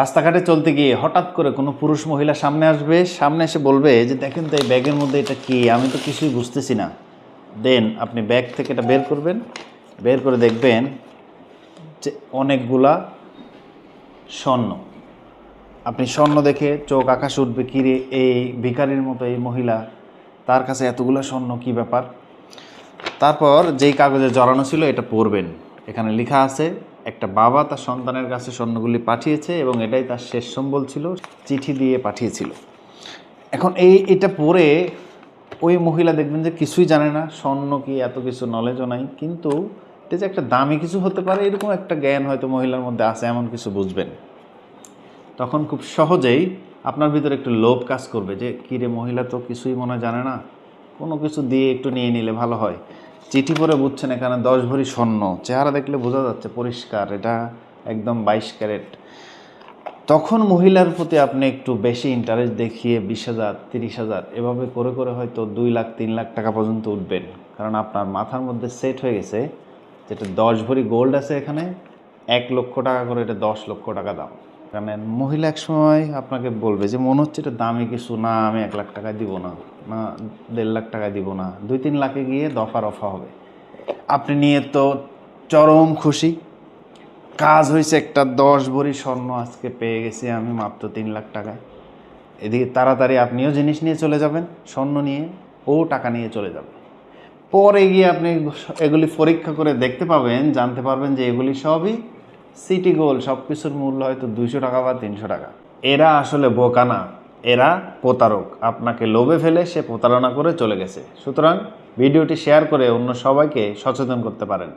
রাস্তাঘাটে চলতে গিয়ে হঠাৎ করে কোনো পুরুষ মহিলা সামনে আসবে, সামনে এসে বলবে যে দেখেন তো এই ব্যাগের মধ্যে এটা কি? আমি তো কিছুই বুঝতেছি না। দেন আপনি ব্যাগ থেকে এটা বের করবেন, বের করে দেখবেন যে অনেকগুলা স্বর্ণ। আপনি স্বর্ণ দেখে চোখ, আকাশ উঠবে কিরে এই ভিখারির মতো এই মহিলা, তার কাছে এতগুলো স্বর্ণ, কি ব্যাপার? তারপর যেই কাগজে জড়ানো ছিল এটা পড়বেন। এখানে লেখা আছে একটা বাবা তার সন্তানের কাছে স্বর্ণগুলি পাঠিয়েছে এবং এটাই তার শেষ সম্বল ছিল, চিঠি দিয়ে পাঠিয়েছিল। এখন এই, এটা পড়ে ওই মহিলা দেখবেন যে কিছুই জানে না, স্বর্ণ কি এত কিছু নলেজও নাই, কিন্তু এটা যে একটা দামি কিছু হতে পারে, এরকম একটা জ্ঞান হয়তো মহিলার মধ্যে আছে, এমন কিছু বুঝবেন। তখন খুব সহজেই আপনার ভিতরে একটু লোভ কাজ করবে যে, কিরে মহিলা তো কিছুই মনে জানে না, কোনো কিছু দিয়ে একটু নিয়ে নিলে ভালো হয়। চিঠি পরে বুঝছেন এখানে দশ ভরি স্বর্ণ। চেহারা দেখলে বোঝা যাচ্ছে পরিষ্কার, এটা একদম বাইশ ক্যারেট। তখন মহিলার প্রতি আপনি একটু বেশি ইন্টারেস্ট দেখিয়ে বিশ হাজার, তিরিশ হাজার, এভাবে করে করে হয়তো দুই লাখ, তিন লাখ টাকা পর্যন্ত উঠবেন। কারণ আপনার মাথার মধ্যে সেট হয়ে গেছে যেটা দশ ভরি গোল্ড আছে এখানে, এক লক্ষ টাকা করে এটা দশ লক্ষ টাকা দাম। কারণ মহিলা এক সময় আপনাকে বলবে যে, মনে হচ্ছে এটা দামি কিছু, না, আমি এক লাখ টাকায় দিব না না, দেড় লাখ টাকায় দিব না, দুই, তিন লাখে গিয়ে দফা রফা হবে। আপনি নিয়ে তো চরম খুশি। কাজ হয়েছে একটা, দশ ভরি স্বর্ণ আজকে পেয়ে গেছি আমি মাত্র তিন লাখ টাকায়। এদিকে তাড়াতাড়ি আপনিও জিনিস নিয়ে চলে যাবেন, স্বর্ণ নিয়ে, ও টাকা নিয়ে চলে যাবে। পরে গিয়ে আপনি এগুলি পরীক্ষা করে দেখতে পাবেন, জানতে পারবেন যে এগুলি সবই সিটি গোল সব কিছুর মূল্য হয়তো দুইশো টাকা বা তিনশো টাকা। এরা আসলে বোকা না। এরা প্রতারক। আপনাকে লোভে ফেলে সে প্রতারণা করে চলে গেছে। সুতরাং ভিডিওটি শেয়ার করে অন্য সবাইকে সচেতন করতে পারেন।